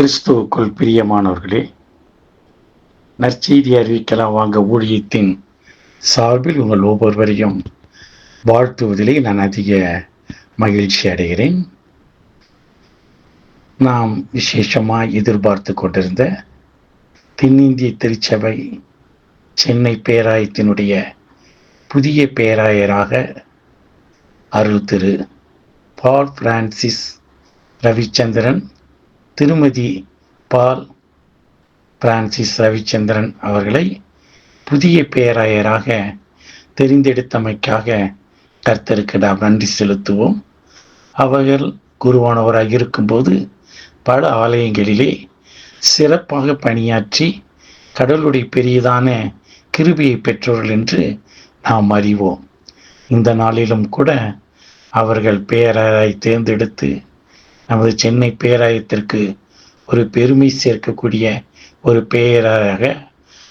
கிறிஸ்துவுக்குள் பிரியமானவர்களே நற்செய்தி அறிவிக்கலாம் வாங்க ஊழியத்தின் சார்பில் உங்கள் ஒவ்வொருவரையும் வாழ்த்துவதிலே நான் அதிக மகிழ்ச்சி அடைகிறேன். நாம் விசேஷமாக எதிர்பார்த்து கொண்டிருந்த தென்னிந்திய திருச்சபை சென்னை பேராயத்தினுடைய புதிய பேராயராக அருள் திரு பால் பிரான்சிஸ் ரவிச்சந்திரன் திருமதி பால் பிரான்சிஸ் ரவிச்சந்திரன் அவர்களை புதிய பேராயராக தெரிந்தெடுத்தமைக்காக கர்த்தருக்கு நாம் நன்றி செலுத்துவோம். அவர்கள் குருவானவராக இருக்கும்போது பல ஆலயங்களிலே சிறப்பாக பணியாற்றி கடவுளுடைய பெரியதான கிருபியை பெற்றோர்கள் என்று நாம் அறிவோம். இந்த நாளிலும் கூட அவர்கள் பேராயரை தேர்ந்தெடுத்து நமது சென்னை பேராயத்திற்கு ஒரு பெருமை சேர்க்கக்கூடிய ஒரு பேராக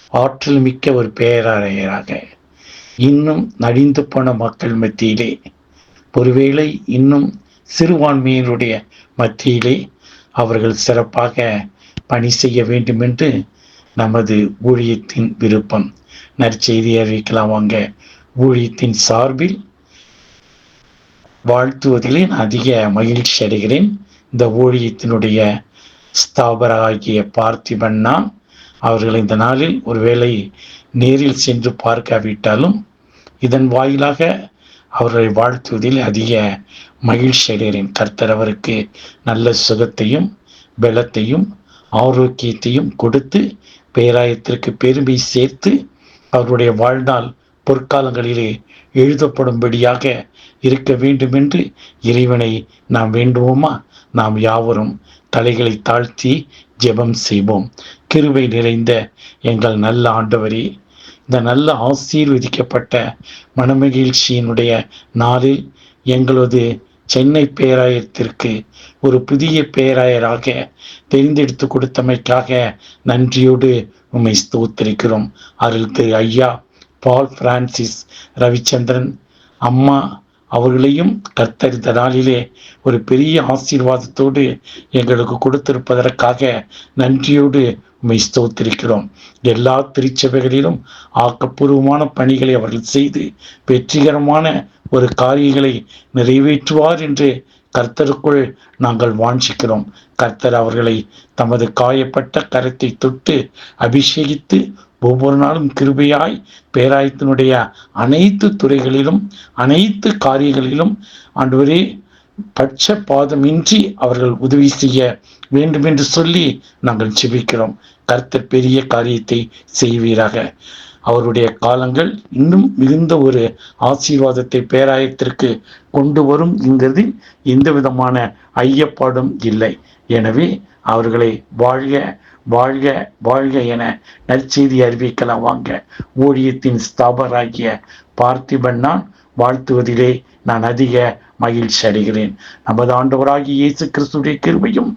ஆற்றல் மிக்க ஒரு பேராயராக இன்னும் நடிந்து போன மக்கள் மத்தியிலே ஒருவேளை இன்னும் சிறுபான்மையினுடைய மத்தியிலே அவர்கள் சிறப்பாக பணி செய்ய வேண்டும் என்று நமது ஊழியத்தின் விருப்பம். நற்செய்தி அறிவிக்கலாம் வாங்க. ஊழியத்தின் சார்பில் வாழ்த்துவதிலே நான் அதிக மகிழ்ச்சி அடைகிறேன். இந்த ஊழியத்தினுடைய ஸ்தாபராகிய நாம் அவர்கள் இந்த நாளில் ஒருவேளை நேரில் சென்று பார்க்காவிட்டாலும் இதன் வாயிலாக அவர்களை வாழ்த்துவதில் அதிக மகிழ்ச்சி அடைகிறேன். கர்த்தர் அவருக்கு நல்ல சுகத்தையும் பலத்தையும் ஆரோக்கியத்தையும் கொடுத்து பேராயத்திற்கு பெருமை சேர்த்து அவருடைய வாழ்நாள் பொற்காலங்களிலே எழுதப்படும்படியாக இருக்க வேண்டும் என்று இறைவனை நாம் வேண்டுவோமா? நாம் யாவரும் தலைகளை தாழ்த்தி ஜெபம் செய்வோம். கிருவை நிறைந்த எங்கள் நல்ல ஆண்டவரே இந்த நல்ல ஆசீர்வதிக்கப்பட்ட மனமகிழ்ச்சியினுடைய நாளில் எங்களது சென்னை பேராயத்திற்கு ஒரு புதிய பேராயராக தெரிந்தெடுத்து கொடுத்தமைக்காக நன்றியோடு உம்மை ஸ்தோத்திருக்கிறோம். அருள் திரு ஐயா பால் பிரான்சிஸ் ரவிச்சந்திரன் அம்மா அவர்களையும் கர்த்தர் இந்த நாளிலே ஒரு பெரிய ஆசீர்வாதத்தோடு எங்களுக்கு கொடுத்திருப்பதற்காக நன்றியோடு உண்மை ஸ்தோத்திருக்கிறோம். எல்லா திருச்சபைகளிலும் ஆக்கப்பூர்வமான பணிகளை அவர்கள் செய்து வெற்றிகரமான ஒரு காரியங்களை நிறைவேற்றுவார் என்று கர்த்தருக்குள் நாங்கள் வாஞ்சிக்கிறோம். கர்த்தர் அவர்களை தமது காயப்பட்ட கரத்தை தொட்டு அபிஷேகித்து ஒவ்வொரு நாளும் கிருபையாய் பேராயத்தினுடைய அனைத்து துறைகளிலும் அனைத்து காரியங்களிலும் ஆண்டவரே பட்சபாதமின்றி அவர்கள் உதவி செய்ய வேண்டும் என்று சொல்லி நாங்கள் செபிக்கிறோம் கர்த்தர் பெரிய காரியத்தை செய்வீராக. அவருடைய காலங்கள் இன்னும் மிகுந்த ஒரு ஆசீர்வாதத்தை பேராயத்திற்கு கொண்டு வரும் என்கிறதில் எந்த விதமான ஐயப்பாடும் இல்லை. எனவே அவர்களை வாழ்க வாழ்க வாழ்க என நற்செய்தி அறிவிக்கலாம் வாங்க. ஊழியத்தின் ஸ்தாபராகிய பார்த்திபன் நான் வாழ்த்துவதிலே நான் அதிக மகிழ்ச்சி அடைகிறேன். நமது ஆண்டவராகிய இயேசு கிறிஸ்துடைய கிருபையும்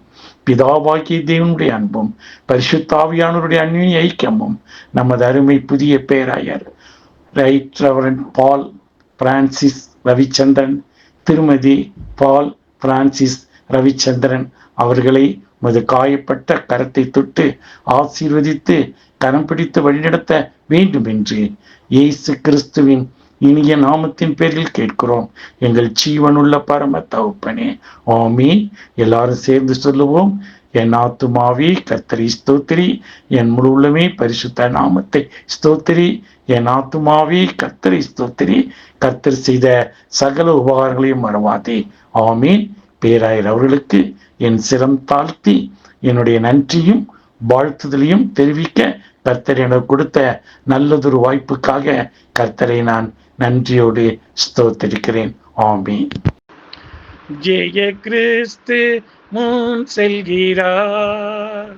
பிதாவாகிய தேவனுடைய அன்பும் பரிசுத்தாவியானவருடைய அன்பின் ஐக்கியமும் நமது அருமை புதிய பேராயர் right reverend Paul Francis Ravichandran திருமதி பால் பிரான்சிஸ் ரவிச்சந்திரன் அவர்களை உமது காயப்பட்ட கரத்தை தொட்டு ஆசீர்வதித்து கரம் பிடித்து வழிநடத்த வேண்டும் என்று இயேசு கிறிஸ்துவின் இனிய நாமத்தின் பேரில் கேட்கிறோம். எங்கள் ஜீவனுள்ள பரம தகுப்பனே ஆமீன். எல்லாரும் சேர்ந்து சொல்லுவோம் என் ஆத்துமாவே கர்த்தரி ஸ்தோத்திரி. என் முழு உள்ளமே பரிசுத்த நாமத்தை ஸ்தோத்திரி. என் ஆத்துமாவே கர்த்தரி ஸ்தோத்திரி. கர்த்தர் செய்த சகல உபகாரங்களையும் மறவாதே. ஆமீன். பேராயர் அவர்களுக்கு என் சிரம் தாழ்த்தி என்னுடைய நன்றியும் வாழ்த்துதலையும் தெரிவிக்க கர்த்தர் எனக்கு கொடுத்த நல்லதொரு வாய்ப்புக்காக கர்த்தரை நான் நன்றியோடு ஸ்தோத்திருக்கிறேன். ஆமி ஜெய கிறிஸ்து முன் செல்கிறார்.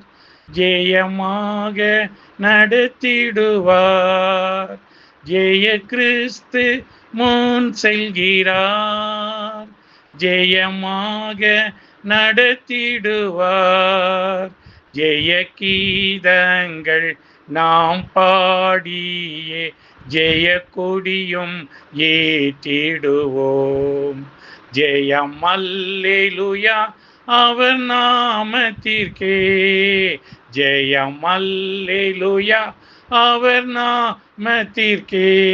ஜெயமாக நடத்திடுவார். ஜெய கிறிஸ்து முன் செல்கிறார். ஜெயமாக நடத்திடுவார். ஜெய கீதங்கள் நாம் பாடியே ஜெய கொடியும் ஏற்றிடுவோம். ஜெயம் அல்லேலுயா அவர் நாமத்திற்கே. ஜெயம் அல்லேலூயா அவர் நாமத்திற்கே.